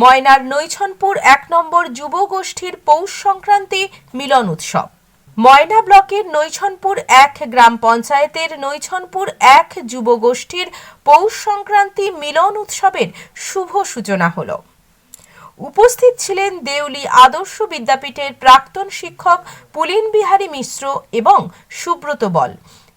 ময়নার নৈছনপুর এক নম্বর যুব গোষ্ঠীর পৌষ সংক্রান্তি মিলন উৎসব। ময়না ব্লকের নৈছনপুর এক গ্রাম পঞ্চায়েতের নৈছনপুর এক যুব গোষ্ঠীর পৌষ সংক্রান্তি মিলন উৎসবের শুভ সূচনা হলো। উপস্থিত ছিলেন দেউলি আদর্শ বিদ্যাপীঠের প্রাক্তন শিক্ষক পুলিন বিহারী মিশ্র এবং সুব্রত বল।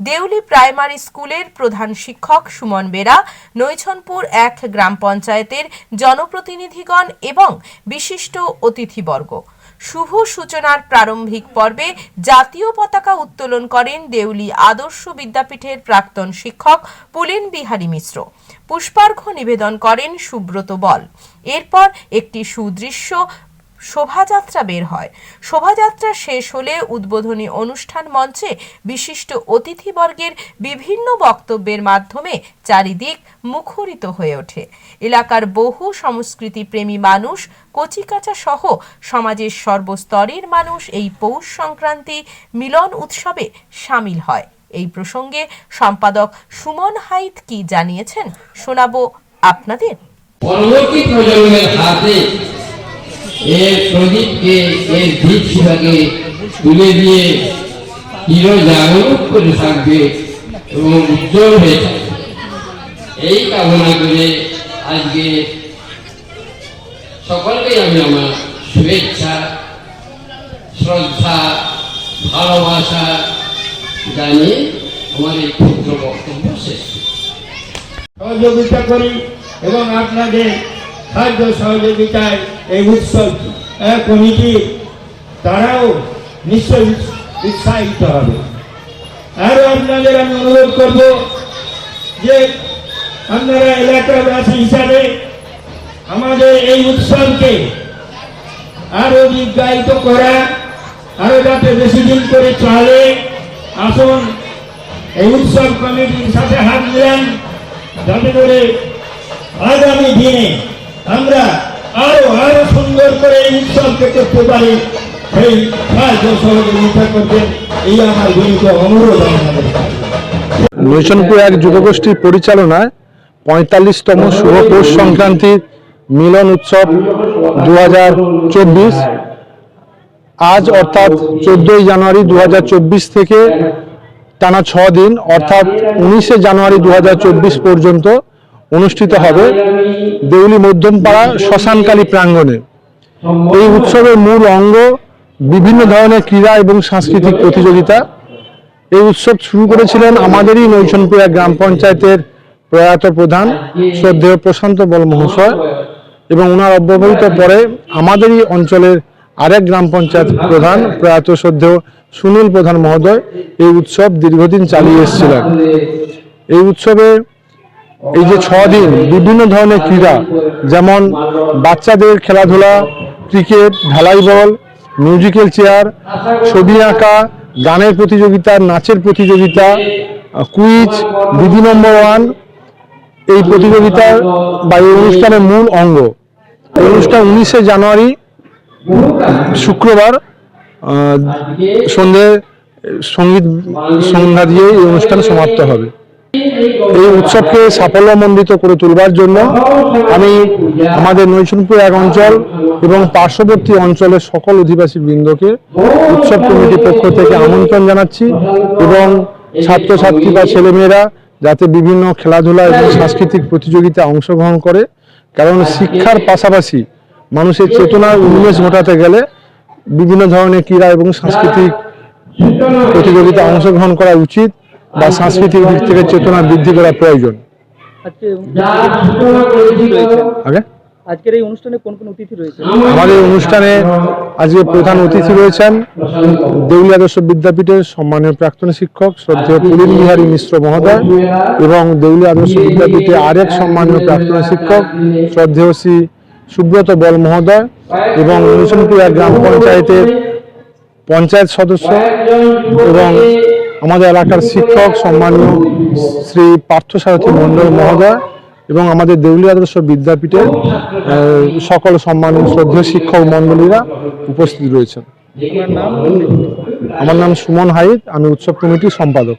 দেউলি প্রাইমারি স্কুলের প্রধান শিক্ষক সুমন বেরা, নৈছনপুর এক গ্রাম পঞ্চায়েতের জনপ্রতিনিধিগণ এবং বিশিষ্ট অতিথিবর্গ। শুভ সূচনার প্রারম্ভিক পর্বে জাতীয় পতাকা উত্তোলন করেন দেউলি আদর্শ বিদ্যাপীঠের প্রাক্তন শিক্ষক পুলিন বিহারী মিশ্র। পুষ্পার্ঘ্য নিবেদন করেন সুব্রত বল। এরপর একটি সুদৃশ্য শোভাযাত্রা বের হয়। শোভাযাত্রা শেষ হলে উদ্বোধনী অনুষ্ঠান মঞ্চে বিশিষ্ট অতিথিবর্গের বিভিন্ন বক্তব্যের মাধ্যমে চারিদিক মুখরিত হয়ে ওঠে। এলাকার বহু সংস্কৃতি প্রেমী মানুষ, কচিকাচা সহ সমাজের সর্বস্তরের মানুষ এই পৌষ সংক্রান্তি মিলন উৎসবে সামিল হয়। এই প্রসঙ্গে সম্পাদক সুমন হাইত কি জানিয়েছেন শোনাবো আপনাদের। পরবর্তী প্রজন্মের হাতে এর প্রদীপকে, এর শিখাকে তুলে দিয়ে চির জাগরুক করে থাকবে এবং উজ্জ্বল হয়ে এই কামনা করে আজকে সকলকে আমি আমার শুভেচ্ছা, শ্রদ্ধা, ভালোবাসা জানিয়ে আমার এই ক্ষুদ্র বক্তব্য শেষ সহযোগিতা করি এবং আপনাদের সাহায্য সহযোগিতায় এই উৎসব। কমিটি, তারাও নিশ্চয় উৎস- উৎসাহিত হবে। আরও আপনাদের আমি অনুরোধ করব যে আপনারা এলাকাবাসী হিসাবে আমাদের এই উৎসবকে আরও দীর্ঘায়িত করা আরও যাতে বেশি দিন করে চলে, আসুন, এই উৎসব কমিটির সাথে হাত মিলান, যাতে করে আগামী দিনে আমরা আরও আরও সুন্দর করে এই উৎসবকে করতে পারি। সেই সহযোগিতা করবেন এই আমার বিনীত অনুরোধ আমাদের। নৈশনপুর এক যুবগোষ্ঠীর পরিচালনায় পঁয়তাল্লিশতম শুভ পৌষ সংক্রান্তির মিলন উৎসব দু হাজার চব্বিশ। আজ অর্থাৎ চোদ্দই জানুয়ারি দু হাজার চব্বিশ থেকে টানা ছ দিন অর্থাৎ উনিশে জানুয়ারি দু হাজার চব্বিশ পর্যন্ত অনুষ্ঠিত হবে দেউলি মধ্যমপাড়া শ্মশানকালী প্রাঙ্গণে। এই উৎসবের মূল অঙ্গ বিভিন্ন ধরনের ক্রীড়া এবং সাংস্কৃতিক প্রতিযোগিতা। এই উৎসব শুরু করেছিলেন আমাদেরই নৈশনপুরা গ্রাম পঞ্চায়েতের প্রয়াত প্রধান শ্রদ্ধেয় প্রশান্ত বল মহাশয় এবং ওনার অব্যবহিত পরে আমাদেরই অঞ্চলের আরেক গ্রাম পঞ্চায়েত প্রধান প্রয়াত শ্রদ্ধেয় সুনীল প্রধান মহোদয় এই উৎসব দীর্ঘদিন চালিয়ে এসেছিলেন। এই উৎসবে এই যে ছ দিন বিভিন্ন ধরনের ক্রীড়া, যেমন বাচ্চাদের খেলাধুলা, ক্রিকেট, ঢালাই বল, মিউজিক্যাল চেয়ার, ছবি আঁকা, গানের প্রতিযোগিতা, নাচের প্রতিযোগিতা, কুইজ দিদি নম্বর ওয়ান, এই প্রতিযোগিতার বা এই অনুষ্ঠানের মূল অঙ্গ। অনুষ্ঠান উনিশে জানুয়ারি শুক্রবার সন্ধে সংগীত সন্ধ্যা দিয়ে এই অনুষ্ঠান সমাপ্ত হবে। এই উৎসবকে সাফল্যমণ্ডিত করে তুলবার জন্য আমি আমাদের নৈশনপুর এক অঞ্চল এবং পার্শ্ববর্তী অঞ্চলের সকল অধিবাসী বৃন্দকে উৎসব কমিটির পক্ষ থেকে আমন্ত্রণ জানাচ্ছি এবং ছাত্রছাত্রী বা ছেলেমেয়েরা যাতে বিভিন্ন খেলাধুলা এবং সাংস্কৃতিক প্রতিযোগিতায় অংশগ্রহণ করে, কারণ শিক্ষার পাশাপাশি মানুষের চেতনার উন্মেষ ঘটাতে গেলে বিভিন্ন ধরনের ক্রীড়া এবং সাংস্কৃতিক প্রতিযোগিতা অংশগ্রহণ করা উচিত। বা সাংস্কৃতিক দিক থেকে চেতনা বৃদ্ধি করা প্রয়োজন। আজকে রয়েছেন আগে? আজকের এই অনুষ্ঠানে কোন কোন অতিথি রয়েছে? আমাদের অনুষ্ঠানে আজকে প্রধান অতিথি রয়েছেন দেউলি আদর্শ বিদ্যাপীঠের সম্মানীয় প্রাক্তন শিক্ষক শ্রদ্ধেয় পুলিন বিহারী মিশ্র মহোদয় এবং দেউলি আদর্শ বিদ্যাপীঠে আরেক সম্মানীয় প্রাক্তন শিক্ষক শ্রদ্ধেয় শ্রী সুব্রত বল মহোদয় এবং অনুষ্ঠানপুর গ্রাম পঞ্চায়েতের পঞ্চায়েত সদস্য এবং আমাদের এলাকার শিক্ষক, সম্মানীয় শ্রী পার্থসারথী মন্ডল মহোদয় এবং আমাদের দেউলি আদর্শ বিদ্যাপীঠের সকল সম্মানীয় শ্রদ্ধেয় শিক্ষক মণ্ডলীরা উপস্থিত রয়েছেন। আমার নাম সুমন হাইদ আমি উৎসব কমিটির সম্পাদক।